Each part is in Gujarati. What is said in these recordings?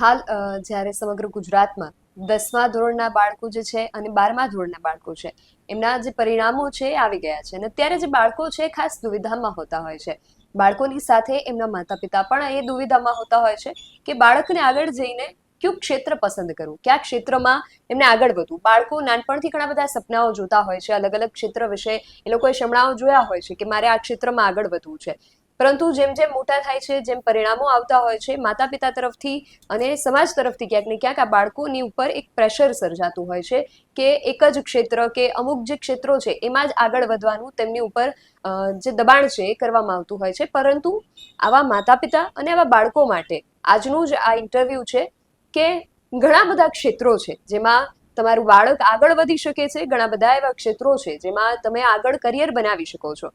હાલ જ્યારે સમગ્ર ગુજરાતમાં દસમા ધોરણના બાળકો જે છે અને બારમા ધોરણના બાળકો છે, એમના જે પરિણામો છે એ આવી ગયા છે અને અત્યારે જે બાળકો છે ખાસ દુવિધામાં હોતા હોય છે. બાળકોની સાથે એમના માતા પિતા પણ એ દુવિધામાં હોતા હોય છે કે બાળકને આગળ જઈને કયું ક્ષેત્ર પસંદ કરવું? કયા ક્ષેત્રમાં એમને આગળ વધવું? બાળકો નાનપણથી ઘણા બધા સપનાઓ જોતા હોય છે અલગ અલગ ક્ષેત્ર વિશે એ લોકોએ શમણાઓ જોયા હોય છે કે મારે આ ક્ષેત્રમાં આગળ વધવું છે. પરંતુ જેમ જેમ મોટા થાય છે, જેમ પરિણામો આવતા હોય છે માતા પિતા તરફથી અને સમાજ તરફથી ક્યાંક ને ક્યાંક આ બાળકોની ઉપર એક પ્રેશર સર્જાતું હોય છે કે એક જ ક્ષેત્ર કે અમુક જે ક્ષેત્રો છે, એમાં જ આગળ વધવાનું તેમની ઉપર જે દબાણ છે એ કરવામાં આવતું હોય છે. પરંતુ આવા માતા પિતા અને આવા બાળકો માટે આજનું જ આ ઇન્ટરવ્યૂ છે કે ઘણા બધા ક્ષેત્રો છે, જેમાં તમારું બાળક આગળ વધી શકે છે, ઘણા બધા એવા ક્ષેત્રો છે, જેમાં તમે આગળ કરિયર બનાવી શકો છો.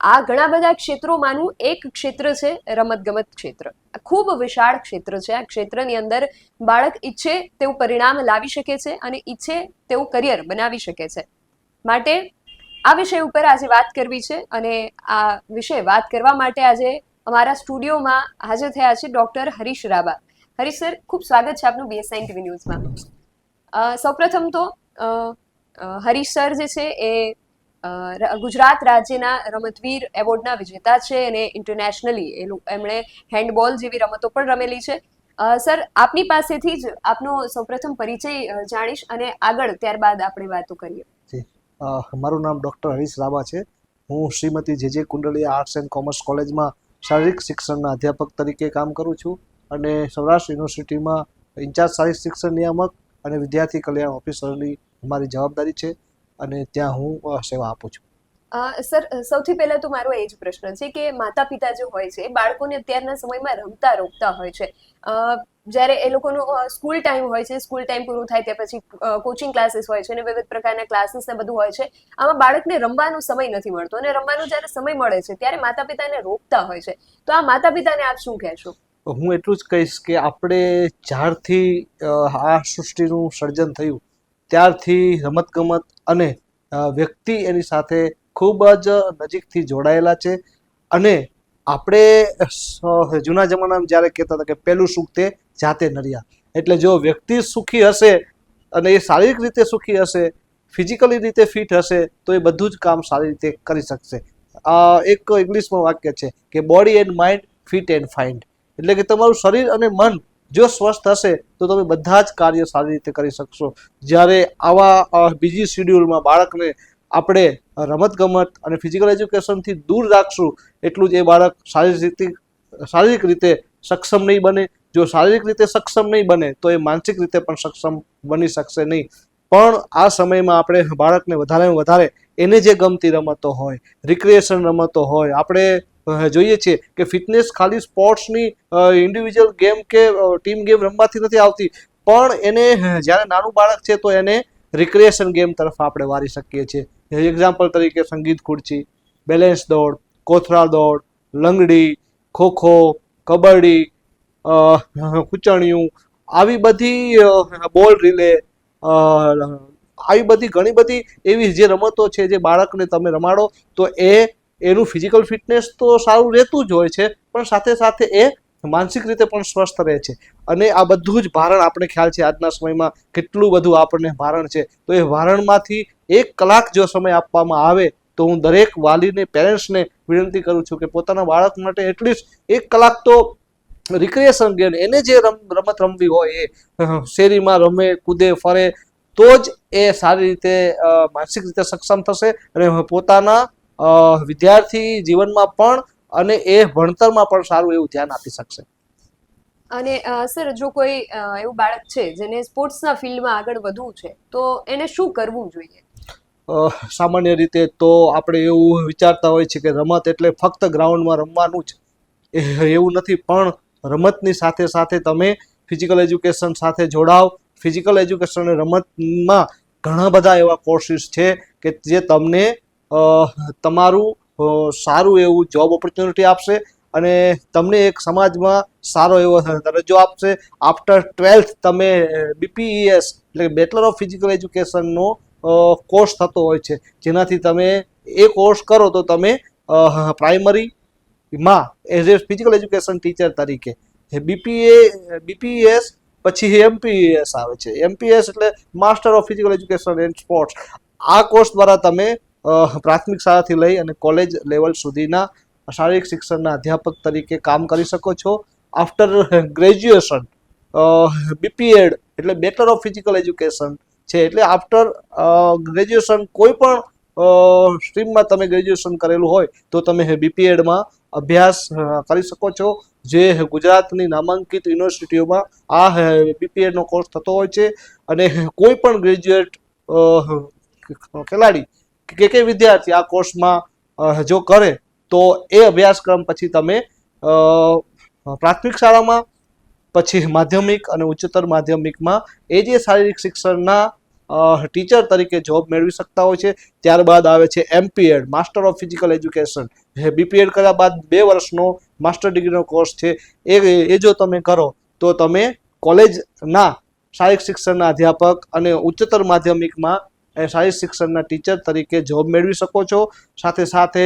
આ ઘણા બધા ક્ષેત્રોમાંનું એક ક્ષેત્ર છે રમતગમત ક્ષેત્ર. ખૂબ વિશાળ ક્ષેત્ર છે. આ ક્ષેત્રની અંદર બાળક ઈચ્છે તેવું પરિણામ લાવી શકે છે અને ઈચ્છે તેવું કરિયર બનાવી શકે છે. માટે આ વિષય ઉપર આજે વાત કરવી છે અને આ વિષય વાત કરવા માટે આજે અમારા સ્ટુડિયોમાં હાજર થયા છે ડોક્ટર હરીશ રાબા હરીશ સર, ખૂબ સ્વાગત છે આપનું બીએસઆઈ ટીવી ન્યૂઝમાં. સૌપ્રથમ તો હરીશ સર જે છે એ ગુજરાત રાજ્યના રમતવીર એવોર્ડના વિજેતા છે અને ઇન્ટરનેશનલી એમણે હેન્ડબોલ જેવી રમતો પણ રમેલી છે. સર, આપની પાસેથી જ આપનો સૌપ્રથમ પરિચય જાણીશ અને આગળ ત્યારબાદ આપણે વાતો કરીએ. મારું નામ ડૉક્ટર હરીશ રાવા છે. હું શ્રીમતી જે જે કુંડલિયા આર્ટ્સ એન્ડ કોમર્સ કોલેજમાં શારીરિક શિક્ષણના અધ્યાપક તરીકે કામ કરું છું અને સૌરાષ્ટ્ર યુનિવર્સિટીમાં ઇન્ચાર્જ શારીરિક શિક્ષણ નિયામક અને વિદ્યાર્થી કલ્યાણ ઓફિસરની મારી જવાબદારી છે. અને ત્યાં હું સેવા આપું છું. સર સૌથી પહેલા તો મારો એ જ પ્રશ્ન છે કે માતા પિતા જે હોય છે એ બાળકોને અત્યારના સમયમાં રમતા રોકતા હોય છે. જ્યારે એ લોકોનો સ્કૂલ ટાઈમ હોય છે સ્કૂલ ટાઈમ પૂરું થાય ત્યાં પછી કોચિંગ ક્લાસીસ હોય છે અને વિવિધ પ્રકારના ક્લાસીસ ને બધું હોય છે આમાં બાળકને રમવાનો સમય નથી મળતો. અને રમવાનો જ્યારે સમય મળે છે ત્યારે માતા પિતાને રોકતા હોય છે. તો આ માતા પિતાને આપ શું કહેશો? હું એટલું જ કહીશ કે આપણે જ્યારથી અ, આ સૃષ્ટિનું સર્જન થયું. ત્યારથી રમતગમત અને વ્યક્તિ એની સાથે ખૂબ જ નજીકથી જોડાયેલા છે. અને આપણે જૂના જમાનામાં જ્યારે કહેતા હતા કે પહેલું સુખ તે જાતે નર્યા. એટલે જો વ્યક્તિ સુખી હશે અને એ શારીરિક રીતે સુખી હશે, ફિઝિકલી રીતે ફિટ હશે, તો એ બધું જ કામ સારી રીતે કરી શકશે. એક ઇંગ્લિશમાં વાક્ય છે કે body and mind fit and find એટલે કે તમારું શરીર અને મન જો સ્વસ્થ હશે, તો તમે બધા જ કાર્ય સારી રીતે કરી શકશો. જ્યારે આવા બીજી શિડ્યુલમાં બાળકને આપણે રમતગમત અને ફિઝિકલ એજ્યુકેશનથી દૂર રાખશું, એટલું જ એ બાળક શારીરિક રીતે શારીરિક રીતે સક્ષમ નહીં બને. જો શારીરિક રીતે સક્ષમ નહીં બને, તો એ માનસિક રીતે પણ સક્ષમ બની શકશે નહીં. પણ આ સમયમાં આપણે બાળકને વધારે વધારે એને જે ગમતી રમતો હોય રિક્રિએશન રમતો હોય, આપણે જોઈએ છીએ કે ફિટનેસ ખાલી સ્પોર્ટ્સની ઇન્ડિવિજ્યુઅલ ગેમ કે ટીમ ગેમ રમવાથી નથી આવતી. પણ એને જ્યારે નાનું બાળક છે તો એને રિક્રિએશન ગેમ તરફ આપણે વારી શકીએ છીએ. એક્ઝામ્પલ તરીકે સંગીત ખુરચી બેલેન્સ દોડ કોથરા દોડ, લંગડી, ખોખો, કબડ્ડી કૂચણિયું, આવી બધી બોલ રિલે આવી બધી ઘણી બધી એવી જે રમતો છે જે બાળકને તમે રમાડો, તો એ એનું ફિઝિકલ ફિટનેસ તો સારું રહેતું જ હોય છે, પણ સાથે સાથે એ માનસિક રીતે પણ સ્વસ્થ રહે છે. અને આ બધું જ ભારણ આપણે ખ્યાલ છે આજના સમયમાં કેટલું બધું આપણને ભારણ છે. તો એ ભારણમાંથી એક કલાક જો સમય આપવામાં આવે, તો હું દરેક વાલીને પેરેન્ટ્સને વિનંતી કરું છું કે પોતાના બાળક માટે એટલીસ્ટ એક કલાક તો રિક્રિએશન ગેમ એને જે રમ, રમત રમવી હોય એ, શેરીમાં રમે, કૂદે, ફરે, તો જ એ સારી રીતે માનસિક રીતે સક્ષમ થશે અને પોતાના વિદ્યાર્થી જીવનમાં પણ અને એ ભણતરમાં પણ સારું એવું ધ્યાન આપી શકશે. અને સર જો કોઈ એવું બાળક છે જેને સ્પોર્ટ્સના ફિલ્ડમાં આગળ વધવું છે તો એને શું કરવું જોઈએ? સામાન્ય રીતે તો આપણે એવું વિચારતા હોય છે કે રમત એટલે ફક્ત ગ્રાઉન્ડમાં રમવાનું જ. એ- એવું નથી પણ રમતની સાથે સાથે તમે ફિઝિકલ એજ્યુકેશન સાથે જોડાવ. ફિઝિકલ એજ્યુકેશન અને રમતમાં ઘણા બધા એવા કોર્સિસ છે કે જે તમને તમારું સારું એવું જોબ ઓપોર્ચ્યુનિટી આપશે અને તમને એક સમાજમાં સારો એવો દરજ્જો આપશે. આફ્ટર ટ્વેલ્થ તમે બીપીઈએસ એટલે બેચલર ઓફ ફિઝિકલ એજ્યુકેશનનો કોર્સ થતો હોય છે. જેનાથી તમે એ કોર્સ કરો તો તમે પ્રાઇમરીમાં as a physical education teacher તરીકે. બીપીએ બીપીએસ પછી એમપીએસ આવે છે. એમપીએસ એટલે master of physical education and sports આ કોર્સ દ્વારા તમે પ્રાથમિક શાળાથી લઈ અને કોલેજ લેવલ સુધીના શારીરિક શિક્ષણના અધ્યાપક તરીકે કામ કરી શકો છો. આફ્ટર ગ્રેજ્યુએશન બીપીએડ એટલે બેટર ઓફ ફિઝિકલ એજ્યુકેશન છે. એટલે આફ્ટર ગ્રેજ્યુએશન કોઈ પણ સ્ટ્રીમમાં તમે ગ્રેજ્યુએશન કરેલું હોય તો તમે બીપીએડમાં અભ્યાસ કરી શકો છો. જે ગુજરાતની નામાંકિત યુનિવર્સિટીઓમાં આ બીપીએડનો કોર્સ થતો હોય છે. અને કોઈ પણ ગ્રેજ્યુએટ ખેલાડી કે કે વિદ્યાર્થી આ કોર્સમાં જો કરે, તો એ અભ્યાસક્રમ પછી તમે પ્રાથમિક શાળામાં, પછી માધ્યમિક અને ઉચ્ચતર માધ્યમિકમાં એ જે શારીરિક શિક્ષણના ટીચર તરીકે જોબ મેળવી શકતા હોય છે. ત્યારબાદ આવે છે MPEd master of physical education જે બીપીએડ કર્યા બાદ બે વર્ષનો માસ્ટર ડિગ્રીનો કોર્સ છે. એ એ જો તમે કરો, તો તમે કોલેજના શારીરિક શિક્ષણના અધ્યાપક અને ઉચ્ચતર માધ્યમિકમાં એ શારીરિક શિક્ષણના ટીચર તરીકે જોબ મેળવી શકો છો. સાથે સાથે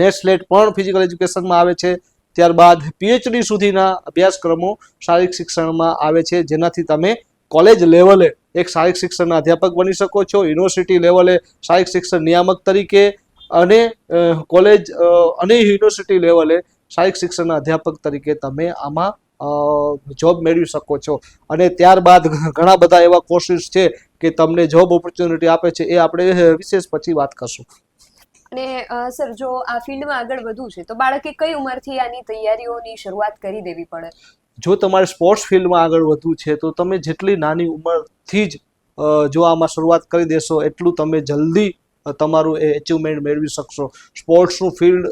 નેટસ્લેટ પણ ફિઝિકલ એજ્યુકેશનમાં આવે છે. ત્યારબાદ પીએચડી સુધીના અભ્યાસક્રમો શારીરિક શિક્ષણમાં આવે છે. જેનાથી તમે કોલેજ લેવલે એક શારીરિક શિક્ષણના અધ્યાપક બની શકો છો. યુનિવર્સિટી લેવલે શારીરિક શિક્ષણ નિયામક તરીકે અને કોલેજ અને યુનિવર્સિટી લેવલે શારીરિક શિક્ષણના અધ્યાપક તરીકે તમે આમાં જોબ મેળવી શકો છો. અને ત્યારબાદ ઘણા બધા એવા કોર્સિસ છે કે તમને જોબ ઓપોર્ચ્યુનિટી આપે છે એ આપણે વિશેષ પછી વાત કરશું. અને સર જો આ ફિલ્ડમાં આગળ વધવું છે તો બાળકે કઈ ઉંમરથી આની તૈયારીઓની શરૂઆત કરી દેવી પડે? જો તમારે સ્પોર્ટ્સ ફિલ્ડમાં આગળ વધવું છે તો તમે જેટલી નાની ઉંમરથી જ જો આમાં શરૂઆત કરી દેશો એટલું તમે જલ્દી તમારું એ એચિવમેન્ટ મેળવી શકશો. સ્પોર્ટ્સનું ફિલ્ડ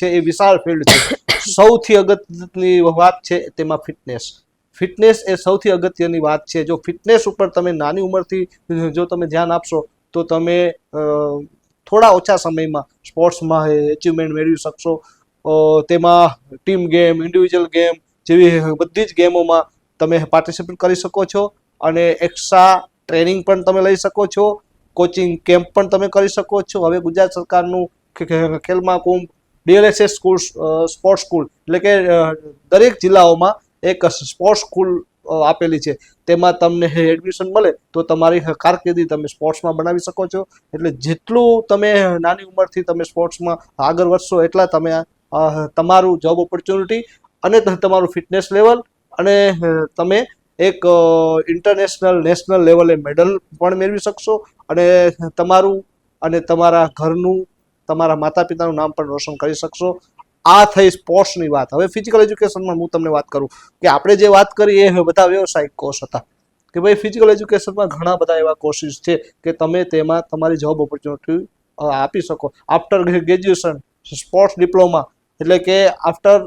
છે એ વિશાળ ફિલ્ડ છે. સૌથી અગત્યની વાત છે તેમાં ફિટનેસ. ફિટનેસ એ સૌથી અગત્યની વાત છે. જો ફિટનેસ ઉપર તમે નાની ઉંમરથી જો તમે ધ્યાન આપશો, તો તમે થોડા ઓછા સમયમાં સ્પોર્ટ્સમાં એચિવમેન્ટ મેળવી શકશો. તેમાં ટીમ ગેમ, ઇન્ડિવિજ્યુઅલ ગેમ જેવી બધી જ ગેમોમાં તમે પાર્ટિસિપેટ કરી શકો છો અને એક્સ્ટ્રા ટ્રેનિંગ પણ તમે લઈ શકો છો. કોચિંગ કેમ્પ પણ તમે કરી શકો છો. હવે ગુજરાત સરકારનું Khel Mahakumbh DLSS school sports school, એટલે કે દરેક જિલ્લાઓમાં એક સ્પોર્ટ્સ સ્કૂલ આપેલી છે. તેમાં તમને એડમિશન મળે તો તમારી કારકિર્દી તમે સ્પોર્ટ્સમાં બનાવી શકો છો. એટલે જેટલું તમે નાની ઉંમરથી તમે સ્પોર્ટ્સમાં આગળ વધશો એટલા તમે તમારું જોબ ઓપોર્ચ્યુનિટી અને તમારું ફિટનેસ લેવલ અને તમે એક ઇન્ટરનેશનલ નેશનલ લેવલે મેડલ પણ મેળવી શકશો. અને તમારું અને તમારા ઘરનું તમારા માતા પિતાનું નામ પણ રોશન કરી શકશો. આ થઈ સ્પોર્ટ્સની વાત. હવે ફિઝિકલ એજ્યુકેશનમાં હું તમને વાત કરું કે આપણે જે વાત કરી એ બધા વ્યવસાયિક કોર્સ હતા. કે ભાઈ ફિઝિકલ એજ્યુકેશનમાં ઘણા બધા એવા કોર્સીસ છે કે તમે તેમાં તમારી જોબ ઓપોર્ચ્યુનિટી આપી શકો. આફ્ટર ગ્રેજ્યુએશન સ્પોર્ટ્સ ડિપ્લોમા એટલે કે આફ્ટર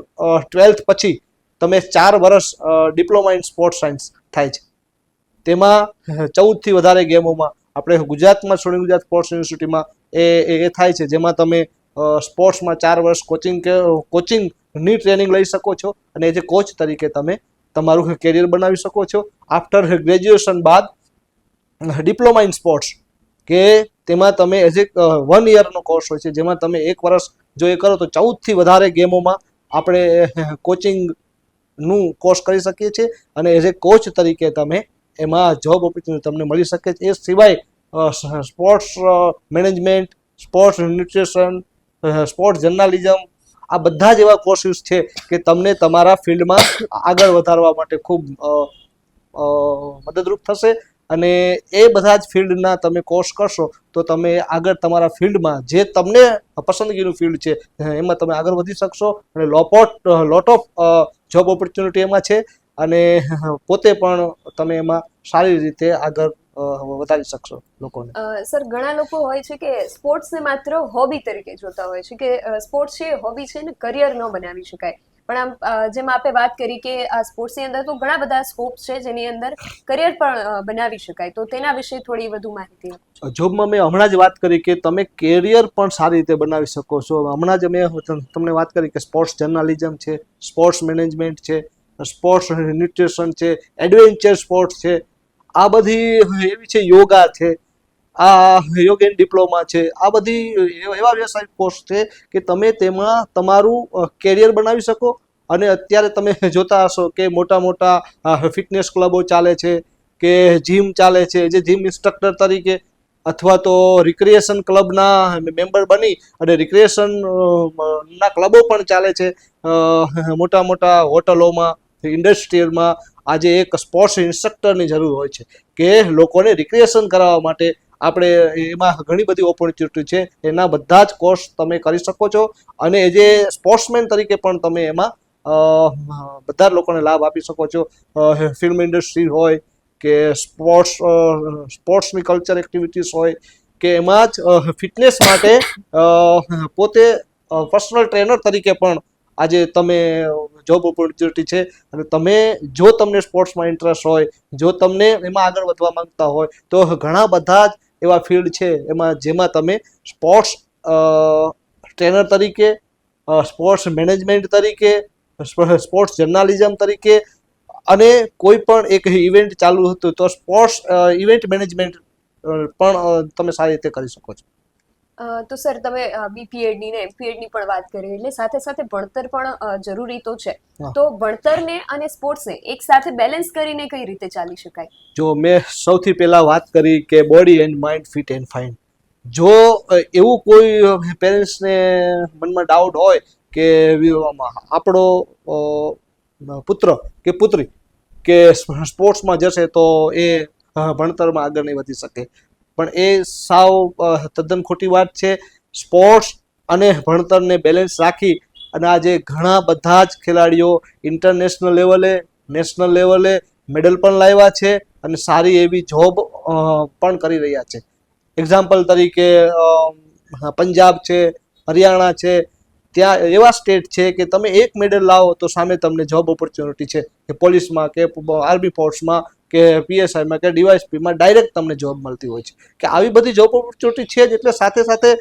ટ્વેલ્થ પછી તમે ચાર વર્ષ ડિપ્લોમા ઇન સ્પોર્ટ્સ સાયન્સ થાય છે. તેમાં ચૌદથી વધારે ગેમોમાં આપણે ગુજરાતમાં સોની ગુજરાત સ્પોર્ટ્સ યુનિવર્સિટીમાં એ, એ- થાય છે. જેમાં તમે સ્પોર્ટ્સમાં ચાર વર્ષ કોચિંગ કોચિંગની ટ્રેનિંગ લઈ શકો છો અને એઝ એ કોચ તરીકે તમે તમારું કેરિયર બનાવી શકો છો. આફ્ટર ગ્રેજ્યુએશન બાદ ડિપ્લોમા ઇન સ્પોર્ટ્સ કે તેમાં તમે એઝ એ વન યરનો કોર્સ હોય છે. જેમાં તમે એક વર્ષ જો એ કરો તો ચૌદથી વધારે ગેમોમાં આપણે કોચિંગનું કોર્સ કરી શકીએ છીએ અને એઝ એ કોચ તરીકે તમે એમાં જોબ ઓપોર્ચ્યુનિટી તમને મળી શકે છે. એ સિવાય sports management, sports nutrition sports journalism, આ બધા જ એવા કોર્સિસ છે કે તમને તમારા ફિલ્ડમાં આગળ વધારવા માટે ખૂબ મદદરૂપ થશે. અને એ બધા જ ફિલ્ડના તમે કોર્સ કરશો તો તમે આગળ તમારા ફિલ્ડમાં જે તમને પસંદગીનું ફિલ્ડ છે એમાં તમે આગળ વધી શકશો. અને લોપોટ લોટ ઓફ જોબ ઓપોર્ચ્યુનિટી એમાં છે. અને પોતે પણ તમે એમાં સારી રીતે આગળ વધારી શકશો લોકોને. સર ઘણા લોકો હોય છે કે સ્પોર્ટ્સને માત્ર હોબી તરીકે જોતા હોય છે કે સ્પોર્ટ્સ છે હોબી છે ને કરિયર ન બનાવી શકાય. પણ આમ જેમ આપે વાત કરી કે આ સ્પોર્ટ્સની અંદર તો ઘણા બધા સ્કોપ છે જેની અંદર કરિયર પણ બનાવી શકાય. તો તેના વિશે થોડી વધુ માહિતી જોબમાં મેં હમણાં જ વાત કરી કે તમે કેરિયર પણ સારી રીતે બનાવી શકો છો. હમણાં જ મેં તમને વાત કરી કે સ્પોર્ટ્સ જર્નાલિઝમ છે સ્પોર્ટ્સ મેનેજમેન્ટ છે સ્પોર્ટ્સ ન્યુટ્રિશન છે એડવેન્ચર સ્પોર્ટ્સ છે. આ બધી એવી છે યોગા છે, આ યોગ એન્ડ ડિપ્લોમા છે, આ બધી એવા વ્યવસાયિક કોર્સ છે કે તમે તેમાં તમારું કેરિયર બનાવી શકો અને અત્યારે તમે જોતા હશો કે મોટા મોટા ફિટનેસ ક્લબો ચાલે છે કે જીમ ચાલે છે, જે જીમ ઇન્સ્ટ્રક્ટર તરીકે અથવા તો રિક્રિએશન ક્લબના મેમ્બર બની અને રિક્રિએશન ના ક્લબો પણ ચાલે છે મોટા મોટા હોટલોમાં ઇન્ડસ્ટ્રીયલમાં આજે એક સ્પોર્ટ્સ ઇન્સ્ટ્રક્ટરની જરૂર હોય છે કે લોકોને રિક્રિએશન કરાવવા માટે આપણે એમાં ઘણી બધી ઓપોર્ચ્યુનિટી છે. એના બધા જ કોર્સ તમે કરી શકો છો અને જે સ્પોર્ટ્સમેન તરીકે પણ તમે એમાં બધા લોકોને લાભ આપી શકો છો. ફિલ્મ ઇન્ડસ્ટ્રી હોય કે સ્પોર્ટ્સ સ્પોર્ટ્સની કલ્ચર એક્ટિવિટીઝ હોય કે એમાં જ ફિટનેસ માટે પોતે પર્સનલ ટ્રેનર તરીકે પણ આજે તમે જોબ ઓપોર્ચ્યુનિટી છે અને તમે જો તમને સ્પોર્ટ્સમાં ઇન્ટરેસ્ટ હોય, જો તમને એમાં આગળ વધવા માંગતા હોય, તો ઘણા બધા જ એવા ફિલ્ડ છે એમાં જેમાં તમે સ્પોર્ટ્સ ટ્રેનર તરીકે સ્પોર્ટ્સ મેનેજમેન્ટ તરીકે સ્પોર્ટ્સ જર્નાલિઝમ તરીકે અને કોઈ પણ એક ઇવેન્ટ ચાલુ હતું તો સ્પોર્ટ્સ ઇવેન્ટ મેનેજમેન્ટ પણ તમે સારી રીતે કરી શકો છો. તો સર તમે બીપીએડની ને એમપીએડની પણ વાત કરી એટલે સાથે સાથે ભણતર પણ જરૂરી તો છે. તો ભણતરને અને સ્પોર્ટ્સને એક સાથે બેલેન્સ કરીને કઈ રીતે ચાલી શકાય? જો મેં સૌથી પહેલા વાત કરી કે body and mind fit and fine. જો એવું કોઈ પેરેન્ટ્સને મનમાં ડાઉટ હોય કે આપણો પુત્ર કે પુત્રી કે સ્પોર્ટ્સમાં જશે તો એ ભણતરમાં આગળ નહીં વધી શકે. પણ એ સાવ તદ્દન ખોટી વાત છે. સ્પોર્ટ્સ અને ભણતરને બેલેન્સ રાખી અને આજે ઘણા બધા જ ખેલાડીઓ ઇન્ટરનેશનલ લેવલે નેશનલ લેવલે મેડલ પણ લાવ્યા છે અને સારી એવી જોબ પણ કરી રહ્યા છે. એક્ઝામ્પલ તરીકે પંજાબ છે, હરિયાણા છે, ત્યાં એવા સ્ટેટ છે કે તમે એક મેડલ લાવો તો સામે તમને જોબ ઓપોર્ચ્યુનિટી છે. કે પોલીસમાં કે આર્મી ફોર્સમાં કે પીએસઆઈમાં કે ડીવાયસપીમાં ડાયરેક્ટ તમને જોબ મળતી હોય છે. કે આવી બધી જોબ ઓપોર્ચ્યુનિટી છે જ એટલે સાથે સાથે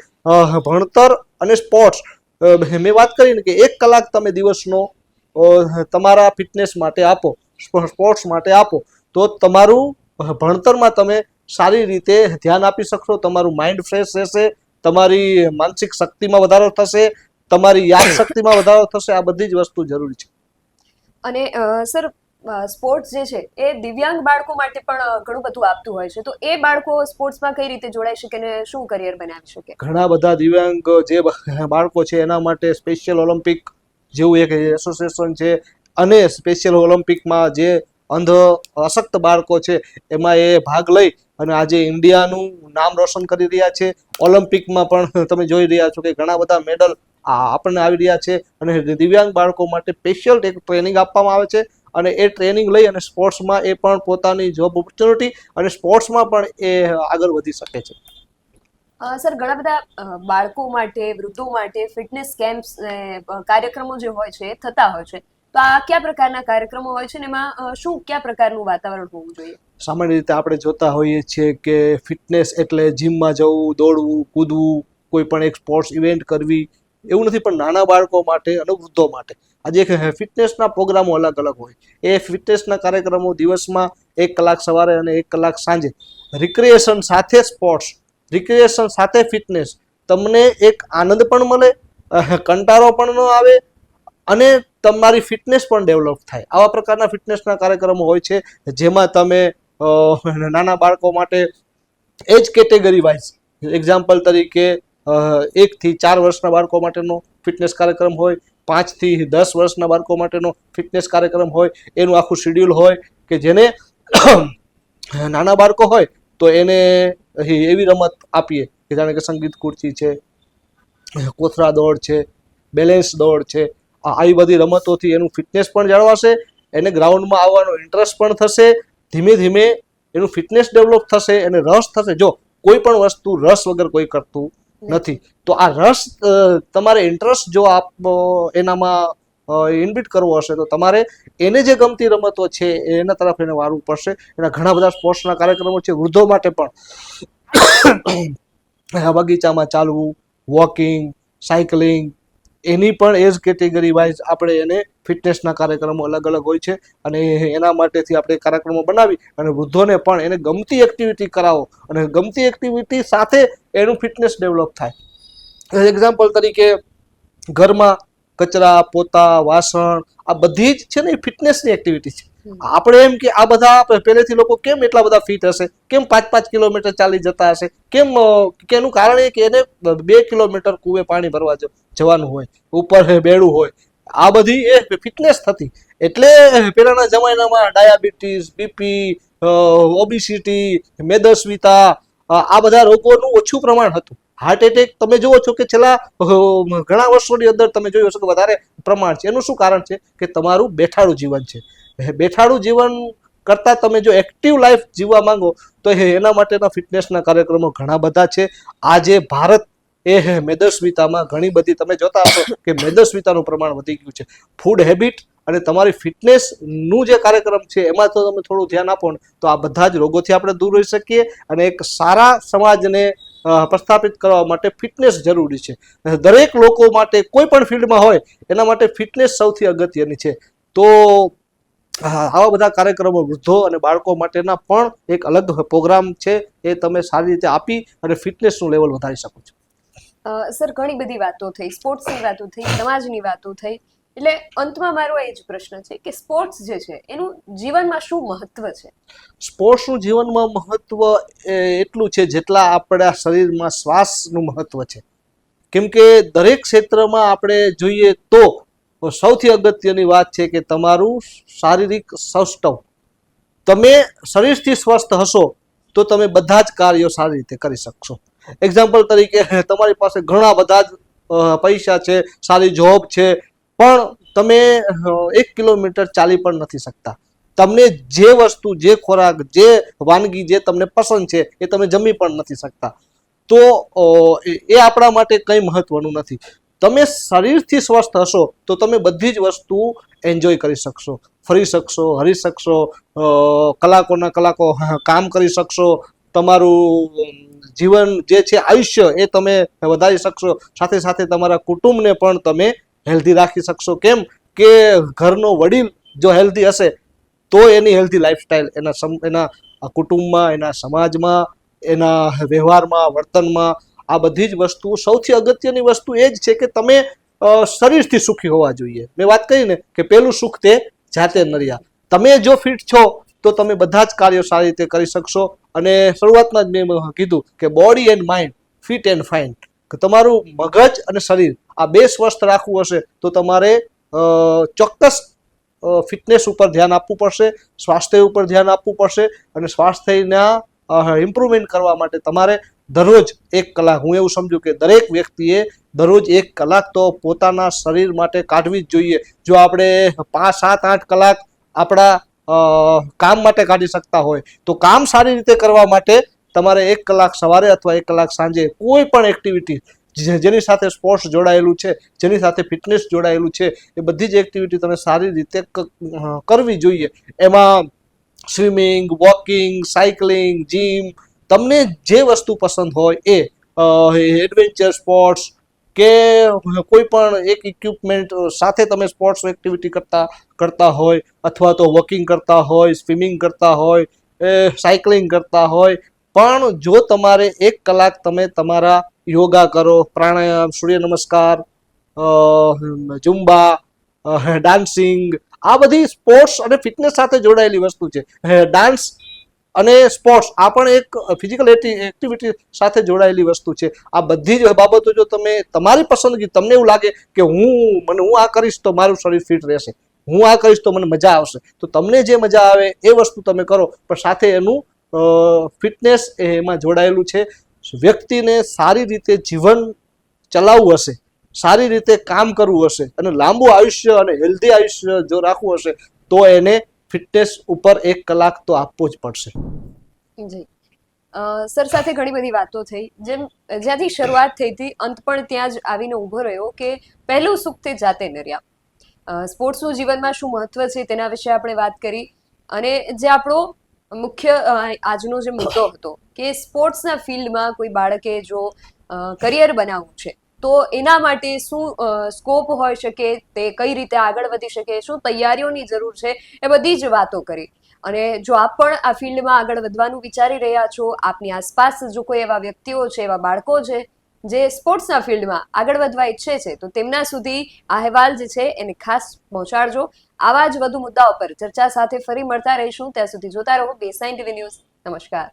ભણતર અને સ્પોર્ટ્સ મેં વાત કરી ને કે એક કલાક તમે દિવસનો તમારા ફિટનેસ માટે આપો સ્પોર્ટ્સ માટે આપો, તો તમારું ભણતરમાં તમે સારી રીતે ધ્યાન આપી શકશો, તમારું માઇન્ડ ફ્રેશ રહેશે, તમારી માનસિક શક્તિમાં વધારો થશે, તમારી યાદ શક્તિમાં વધારો થશે, આ બધી જ વસ્તુ જરૂરી છે. અને સર સ્પોર્ટ્સ જે છે, એ દિવ્યાંગ બાળકો માટે પણ ઘણું બધું આપતું હોય છે. તો એ બાળકો સ્પોર્ટ્સમાં કઈ રીતે જોડાઈ શકે અને શું કરિયર બનાવી શકે? ઘણા બધા દિવ્યાંગ જે બાળકો છે, એના માટે સ્પેશિયલ ઓલિમ્પિક જેવું એક એસોસિએશન છે. અને સ્પેશિયલ ઓલિમ્પિકમાં જે અંધ, અશક્ત બાળકો છે, એમાં એ ભાગ લઈ અને આજે ઇન્ડિયાનું નામ રોશન કરી રહ્યા છે. ઓલિમ્પિકમાં પણ તમે જોઈ રહ્યા છો કે ઘણા બધા મેડલ આપણને આવી રહ્યા છે. અને દિવ્યાંગ બાળકો માટે સ્પેશિયલ ટ્રેનિંગ આપવામાં આવે છે. અને એ ટ્રેનિંગ લઈ અને સ્પોર્ટ્સમાં એ પણ પોતાની જોબ ઓપોર્ચ્યુનિટી અને સ્પોર્ટ્સમાં પણ એ આગળ વધી શકે છે. સર ઘણા બધા બાળકો માટે વૃદ્ધો માટે ફિટનેસ કેમ્પ્સ કાર્યક્રમો જે હોય છે થતા હોય છે. તો આ કયા પ્રકારના કાર્યક્રમો હોય છે ને એમાં શું કયા પ્રકારનું વાતાવરણ હોવું જોઈએ? સામાન્ય રીતે આપણે જોતા હોઈએ છીએ કે ફિટનેસ એટલે જીમમાં જવું દોડવું કૂદવું કોઈ પણ એક સ્પોર્ટ્સ ઇવેન્ટ કરવી એવું નથી, પણ નાના બાળકો માટે અને વૃદ્ધો માટે. આજે એક ફિટનેસના પ્રોગ્રામો અલગ અલગ હોય એ ફિટનેસના કાર્યક્રમો દિવસમાં એક કલાક સવારે અને એક કલાક સાંજે. રિક્રિએશન સાથે સ્પોર્ટ્સ રિક્રિએશન સાથે ફિટનેસ તમને એક આનંદ પણ મળે કંટાળો પણ ન આવે અને તમારી ફિટનેસ પણ ડેવલપ થાય. આવા પ્રકારના ફિટનેસના કાર્યક્રમો હોય છે, જેમાં તમે નાના બાળકો માટે એજ કેટેગરી વાઇઝ એક્ઝામ્પલ તરીકે એકથી ચાર વર્ષના બાળકો માટેનો ફિટનેસ કાર્યક્રમ હોય, પાંચથી દસ વર્ષના બાળકો માટેનો ફિટનેસ કાર્યક્રમ હોય, એનું આખું શેડ્યુલ હોય કે જેને નાના બાળકો હોય તો એને એવી રમત આપીએ કે જાણે કે સંગીત ખુરશી છે કોથરા દોડ છે, બેલેન્સ દોડ છે આવી બધી રમતોથી એનું ફિટનેસ પણ જાળવાશે, એને ગ્રાઉન્ડમાં આવવાનો ઇન્ટરેસ્ટ પણ થશે, ધીમે ધીમે એનું ફિટનેસ ડેવલપ થશે, એને રસ થશે. જો કોઈ પણ વસ્તુ રસ વગર કોઈ કરતું નથી. તો આ રસ તમારે ઇન્ટરેસ્ટ જો આપ એનામાં ઇનબીટ કરવો હશે, તો તમારે એને જે ગમતી રમતો છે, એના તરફ એને વાળવું પડશે. એના ઘણા બધા સ્પોર્ટ્સના કાર્યક્રમો છે, વૃદ્ધો માટે પણ બગીચામાં ચાલવું વોકિંગ સાયકલિંગ એની પણ એજ કેટેગરી વાઇઝ આપણે એને ફિટનેસના કાર્યક્રમો અલગ અલગ હોય છે અને એના માટેથી આપણે કાર્યક્રમો બનાવી અને વૃદ્ધોને પણ એને ગમતી એક્ટિવિટી કરાવો અને ગમતી એક્ટિવિટી સાથે એનું ફિટનેસ ડેવલપ થાય એક્ઝામ્પલ તરીકે ઘરમાં કચરા, પોતા, વાસણ આ બધી જ છે ને એ ફિટનેસની એક્ટિવિટી છે. આપણે એમ કે આ બધા પહેલેથી લોકો કેમ એટલા બધા ફિટ હશે? કેમ પાંચ પાંચ કિલોમીટર ચાલી જતા હશે? કેમ કેનું કારણ એ કે એને બે કિલોમીટર કુવે પાણી ભરવા જવાનું હોય. ઉપર બેડું હોય. આ બધી એ ફિટનેસ થતી. એટલે પહેલાના જમાનામાં ડાયાબિટીસ, બીપી ઓબિસિટી, મેદસ્વીતા આ બધા રોગોનું ઓછું પ્રમાણ હતું. હાર્ટ એટેક તમે જુઓ છો કે છેલ્લા ઘણા વર્ષોની અંદર તમે જોયું હશે કે વધારે પ્રમાણ છે. એનું શું કારણ છે? કે તમારું બેઠાડું જીવન છે. બેઠાડું જીવન કરતાં તમે જો એક્ટિવ લાઈફ જીવવા માંગો, તો એના માટેના ફિટનેસના કાર્યક્રમો ઘણા બધા છે. આજે ભારત એ મેદસ્વીતામાં ઘણી બધી તમે જોતા હશો કે મેદસ્વીતાનું પ્રમાણ વધી ગયું છે. ફૂડ હેબિટ અને તમારી ફિટનેસનું જે કાર્યક્રમ છે, એમાં તો તમે થોડું ધ્યાન આપો ને, તો આ બધા જ રોગોથી આપણે દૂર રહી શકીએ અને એક સારા સમાજને પ્રસ્થાપિત કરવા માટે ફિટનેસ જરૂરી છે. દરેક લોકો માટે કોઈ પણ ફિલ્ડમાં હોય, એના માટે ફિટનેસ સૌથી અગત્યની છે. તો આવા બધા કાર્યક્રમો વૃદ્ધો અને બાળકો માટેના પણ એક અલગ પ્રોગ્રામ છે. એ તમે સારી રીતે આપી અને ફિટનેસનું લેવલ વધારી શકો છો. સર ઘણી બધી વાતો થઈ. સ્પોર્ટ્સની વાતો થઈ સમાજની વાતો થઈ. એટલે અંતમાં મારો એ જ પ્રશ્ન છે કે સ્પોર્ટ્સ જે છે એનું જીવનમાં શું મહત્વ છે? સ્પોર્ટ્સનું જીવનમાં મહત્વ એટલું છે જેટલા આપણા શરીરમાં શ્વાસનું મહત્વ છે. કેમ કે દરેક ક્ષેત્રમાં આપણે જોઈએ તો સૌથી અગત્યની વાત છે કે તમારું શારીરિક સૌષ્ટવ તમે શરીરથી સ્વસ્થ હશો, તો તમે બધા જ કાર્યો સારી રીતે કરી શકશો. એક્ઝામ્પલ તરીકે, તમારી પાસે ઘણા બધા જ પૈસા છે, સારી જોબ છે, પણ તમે એક કિલોમીટર ચાલી પણ નથી શકતા. તમને જે વસ્તુ, જે ખોરાક, જે વાનગી, જે તમને પસંદ છે, એ તમે જમી પણ નથી શકતા. તો એ- આપણા માટે કંઈ મહત્વનું નથી. તમે શરીરથી સ્વસ્થ હશો, તો તમે બધી જ વસ્તુ એન્જોય કરી શકશો. ફરી શકશો, હરી શકશો કલાકોના કલાકો કામ કરી શકશો, તમારું જીવન જે છે આયુષ્ય એ તમે વધારી શકશો. સાથે સાથે તમારા કુટુંબને પણ તમે હેલ્ધી રાખી શકશો. કેમ કે ઘરનો વડીલ જો હેલ્ધી હશે, તો એની હેલ્ધી લાઈફસ્ટાઈલ એના એના કુટુંબમાં, એના સમાજમાં, એના વ્યવહારમાં, વર્તનમાં આ બધી જ વસ્તુઓ સૌથી અગત્યની વસ્તુ એ જ છે કે તમે શરીરથી સુખી હોવા જોઈએ. મેં વાત કરી ને કે પહેલું સુખ તે જાતે નર્યા. તમે જો ફિટ છો, તો તમે બધા જ કાર્યો સારી રીતે કરી શકશો. અને શરૂઆતમાં જ મેં કીધું કે body and mind fit and fine તમારું મગજ અને શરીર આ બે સ્વસ્થ રાખવું હશે, તો તમારે ચોક્કસ ફિટનેસ ઉપર ધ્યાન આપવું પડશે, સ્વાસ્થ્ય ઉપર ધ્યાન આપવું પડશે. અને સ્વાસ્થ્યના ઇમ્પ્રુવમેન્ટ કરવા માટે તમારે દરરોજ એક કલાક. હું એવું સમજુ કે દરેક વ્યક્તિએ દરરોજ એક કલાક તો પોતાના શરીર માટે કાઢવી જ જોઈએ. જો આપણે પાંચ, સાત, આઠ કલાક આપણા કામ માટે કાઢી શકતા હોય, તો કામ સારી રીતે કરવા માટે તમારે એક કલાક સવારે અથવા એક કલાક સાંજે કોઈ પણ એક્ટિવિટી જેની સાથે સ્પોર્ટ્સ જોડાયેલું છે, જેની સાથે ફિટનેસ જોડાયેલું છે, એ બધી જ એક્ટિવિટી તમે સારી રીતે કરવી જોઈએ. એમાં સ્વિમિંગ વોકિંગ સાયકલિંગ જીમ તમને જે વસ્તુ પસંદ હોય એ એડવેન્ચર સ્પોર્ટ્સ કે કોઈ પણ એક ઇક્વિપમેન્ટ સાથે તમે સ્પોર્ટ્સ એક્ટિવિટી કરતા કરતા હોય અથવા તો વોકિંગ કરતા હોય સ્વિમિંગ કરતા હોય સાયકલિંગ કરતા હોય, પણ જો તમારે એક કલાક તમે તમારા યોગા કરો, પ્રાણાયામ સૂર્ય નમસ્કાર ઝુંબા ડાન્સિંગ આ બધી સ્પોર્ટ્સ અને ફિટનેસ સાથે જોડાયેલી વસ્તુ છે. ડાન્સ અને સ્પોર્ટ્સ આ પણ એક ફિઝિકલ એક્ટિવિટી સાથે જોડાયેલી વસ્તુ છે. આ બધી જ બાબતો જો તમે, તમારી પસંદગી તમને એવું લાગે કે હું, મને હું આ કરીશ તો મારું શરીર ફિટ રહેશે. હું આ કરીશ તો મને મજા આવશે. તો તમને જે મજા આવે એ વસ્તુ તમે કરો. પણ સાથે એનું ફિટનેસ એમાં જોડાયેલું છે. વ્યક્તિને સારી રીતે જીવન ચલાવવું હશે, સારી રીતે કામ કરવું હશે અને લાંબુ આયુષ્ય અને હેલ્ધી આયુષ્ય જો રાખવું હશે, તો એને ફિટનેસ ઉપર એક કલાક તો આપવો જ પડશે. જી. સર, સાથે ઘણી બધી વાતો થઈ. જેમ, જ્યાંથી શરૂઆત થઈ હતી, અંત પણ ત્યાં જ આવીને ઊભો રહ્યો કે પહેલું સુખ તે જાતે નર્યા. સ્પોર્ટ્સનું જીવનમાં શું મહત્વ છે તેના વિશે આપણે વાત કરી. અને જે આપણો મુખ્ય આજનો જે મુદ્દો હતો કે સ્પોર્ટ્સના ફિલ્ડમાં કોઈ બાળકે જો કરિયર બનાવવું છે તો એના માટે શું સ્કોપ હોઈ શકે, તે કઈ રીતે આગળ વધી શકે, શું તૈયારીઓની જરૂર છે, એ બધી જ વાતો કરી. અને જો આપ પણ આ ફિલ્ડમાં આગળ વધવાનું વિચારી રહ્યા છો, આપની આસપાસ જો કોઈ એવા વ્યક્તિઓ છે, એવા બાળકો છે, જે સ્પોર્ટ્સના ફિલ્ડમાં આગળ વધવા ઈચ્છે છે, તો તેમના સુધી આ અહેવાલ જે છે, એને ખાસ પહોંચાડજો. આવા જ વધુ મુદ્દાઓ પર ચર્ચા સાથે ફરી મળતા રહીશું. ત્યાં સુધી જોતા રહો બેસાઇન ટીવી ન્યૂઝ. નમસ્કાર.